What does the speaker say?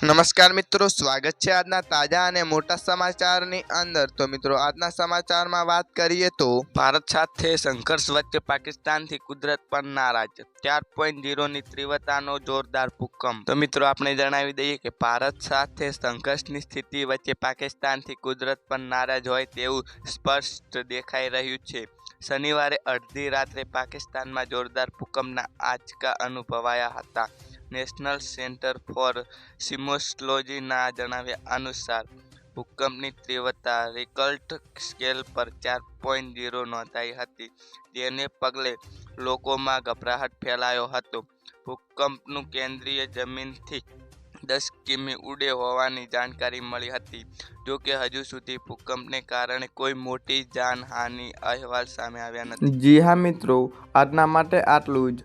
નમસ્કાર મિત્રો, સ્વાગત છે આજના તાજા અને મોટા સમાચારની અંદર. તો મિત્રો, આજના સમાચારમાં વાત કરીએ તો ભારત સાથે સંઘર્ષ વચ્ચે પાકિસ્તાનથી કુદરત પર નારાજ, ચાર પોઈન્ટ ઝીરોની તીવ્રતાનો જોરદાર ભૂકંપ. તો મિત્રો, આપણે જણાવી દઈએ કે ભારત સાથે સંઘર્ષની સ્થિતિ વચ્ચે પાકિસ્તાનથી કુદરત પર નારાજ હોય તેવું સ્પષ્ટ દેખાઈ રહ્યું છે. શનિવારે અડધી રાત્રે પાકિસ્તાનમાં જોરદાર ભૂકંપના આંચકા અનુભવાયા હતા. નેશનલ સેન્ટર ફોર સિમોસ્લોજીના જણાવ્યા અનુસાર, ભૂકંપની તીવ્રતા રિકલ્ટ સ્કેલ પર ચાર પોઈન્ટ ઝીરો નોંધાઈ હતી. જેને પગલે લોકોમાં ગભરાહટ ફેલાયો હતો. ભૂકંપનું કેન્દ્રીય જમીનથી દસ કિમી ઉડે હોવાની જાણકારી મળી હતી. જો કે, હજુ સુધી ભૂકંપને કારણે કોઈ મોટી જાનહાનિ અહેવાલ સામે આવ્યા નથી. જી હા મિત્રો, આજના માટે આટલું જ.